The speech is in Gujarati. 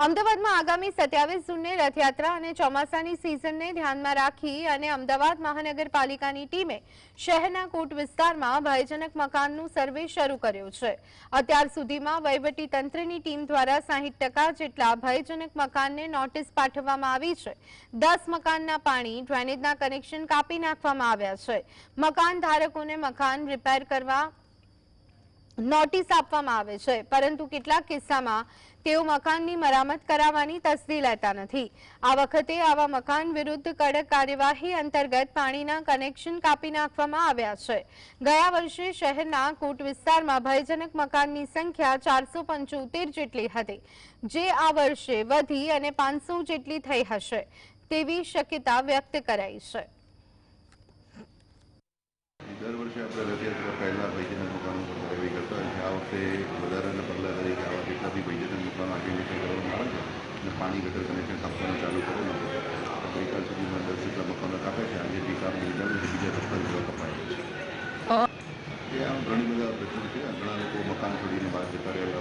અમદાવાદમાં આગામી સત્યાવીસ જૂનને રથયાત્રા અને ચોમાસાની સિઝનને ધ્યાનમાં રાખી અને અમદાવાદ મહાનગરપાલિકાની ટીમે શહેરના કોટ વિસ્તારમાં ભયજનક મકાનનું સર્વે શરૂ કર્યો છે. અત્યાર સુધીમાં તંત્રની ટીમ દ્વારા સાહીઠ જેટલા ભયજનક મકાનને નોટિસ પાઠવવામાં આવી છે. દસ મકાનના પાણી, ડ્રેનેજના કનેક્શન કાપી નાખવામાં આવ્યા છે. મકાન ધારકોને મકાન રિપેર કરવા નોટિસ આપવામાં આવે છે, પરંતુ કેટલાક કિસ્સામાં તેઓ મકાનની મરામત કરાવવાની તસ્દી લેતા નથી. આ વખતે આવા મકાન વિરુદ્ધ કડક કાર્યવાહી અંતર્ગત પાણીના કનેક્શન કાપી નાખવામાં આવ્યા છે. ગયા વર્ષે શહેરના કોટ વિસ્તારમાં ભયજનક મકાનની સંખ્યા ચારસો પંચોતેર જેટલી હતી, જે આ વર્ષે વધી અને પાંચસો જેટલી થઈ હશે તેવી શક્યતા વ્યક્ત કરાઈ છે. દર વર્ષે આપણે રથયાત્રા પહેલા ભૈજનક મકાનો પર કાર્યવાહી કરતા હોય છે આ વખતે વધારાના પગલાં તરીકે આવા જેટલા બી ભૈજનક મકાનો આઈડેન્ટિફાઈ કરવામાં આવે છે? અને પાણી ગટર કનેક્શન કાપવાનું ચાલુ કરેલું છે. ગઈકાલ સુધીમાં દસ જેટલા મકાનો કાપે છે. આજે બી કામ નિર્ધારિત છે બીજા સત્તર જેવા કપાયેલા છે. એ આમ ઘણી બધા પ્રશ્નો છે. ઘણા લોકો મકાન છોડીને બહાર જતા રહેલા